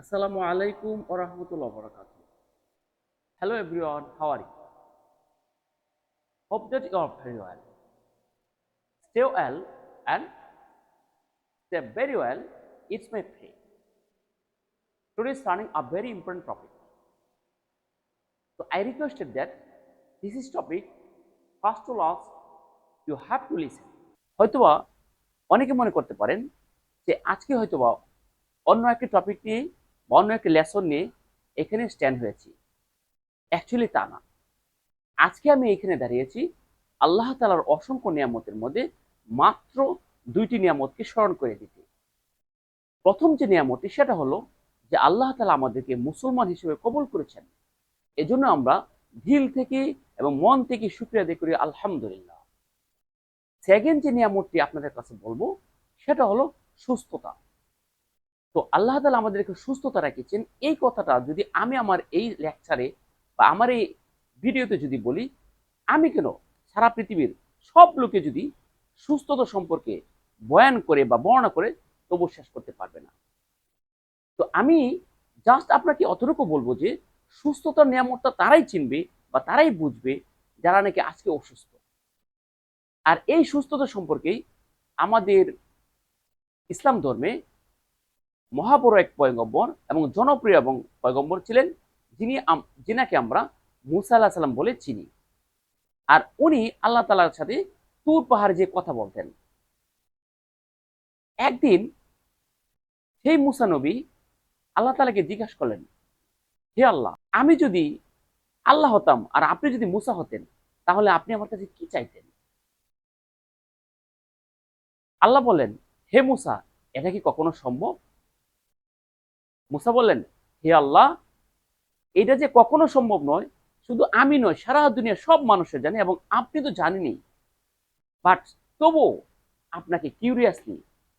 Wa rahmatullahi wa barakatuh. Hello everyone, how are you? Hope that you are very well. Stay well and stay very well. It's my pray. Today is running a very important topic. So I requested that this is topic first to last you have to listen. হয়তোবা অনেকে মনে করতে পারেন যে আজকে হয়তোবা অন্য একটি টপিক নিয়ে বা একটি লেসন নিয়ে এখানে স্ট্যান্ড হয়েছি। অ্যাকচুয়ালি তা না। আজকে আমি এখানে দাঁড়িয়েছি আল্লাহ তালার অসংখ্য নিয়ামতের মধ্যে মাত্র দুইটি নিয়ামতকে স্মরণ করে দিতে। প্রথম যে নিয়ামতটি সেটা হলো যে আল্লাহ তালা আমাদেরকে মুসলমান হিসেবে কবুল করেছেন। এজন্য আমরা দিল থেকে এবং মন থেকে শুক্রিয়া আদায় করি, আলহামদুলিল্লাহ। সেকেন্ড যে নিয়ামতটি আপনাদের কাছে বলব, সেটা হলো সুস্থতা। তো আল্লাহ তালা আমাদেরকে সুস্থতা রেখেছেন। এই কথাটা যদি আমি আমার এই লেকচারে বা আমার এই ভিডিওতে যদি বলি, আমি কেন সারা পৃথিবীর সব লোকে যদি সুস্থতা সম্পর্কে বয়ান করে বা বর্ণনা করে তবু শেষ করতে পারবে না। তো আমি জাস্ট আপনাকে অতটুকু বলব যে, সুস্থতার নিয়ামতটা তারাই চিনবে বা তারাই বুঝবে যারা নাকি আজকে অসুস্থ। আর এই সুস্থতা সম্পর্কেই আমাদের ইসলাম ধর্মে মহাবড় এক পয়গম্বর এবং জনপ্রিয় এবং পয়গম্বর ছিলেন যিনি যিনাকে আমরা মুসা আল্লাহ সাল্লাম বলে চিনি। আর উনি আল্লাহ তালার সাথে তুর পাহাড়ে যে কথা বলতেন। একদিন সেই মুসা নবী আল্লাহ তালাকে জিজ্ঞাসা করলেন, হে আল্লাহ, আমি যদি আল্লাহ হতাম আর আপনি যদি মুসা হতেন, তাহলে আপনি আমার কাছে কি চাইতেন? আল্লাহ বলেন হে মুসা, এটা কি কখনো সম্ভব? মুসা বললেন, হে আল্লাহ, এটা যে কখনো সম্ভব নয়, শুধু আমি নয়, সারা দুনিয়ার সব মানুষের জানে এবং আপনি তো জানেনই। বাট তবু আপনাকে কিউরিয়াসলি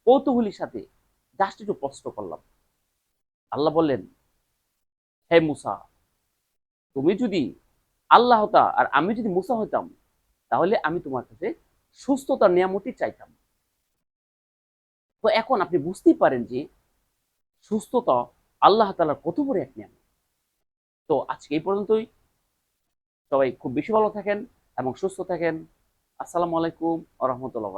কৌতূহলীর সাথে জাস্ট একটু প্রশ্ন করলাম। আল্লাহ বললেন, হে মুসা, তুমি যদি আল্লাহ হতা আর আমি যদি মুসা হতাম, তাহলে আমি তোমার কাছে সুস্থতার নিয়ামতি চাইতাম। তো এখন আপনি বুঝতেই পারেন যে সুস্থতা আল্লাহ তালার কত বড় এক নিয়ম তো আজকে এই পর্যন্তই। সবাই খুব বেশি ভালো থাকেন এবং সুস্থ থাকেন। আসসালামু আলাইকুম আ রহমতুল্লাহ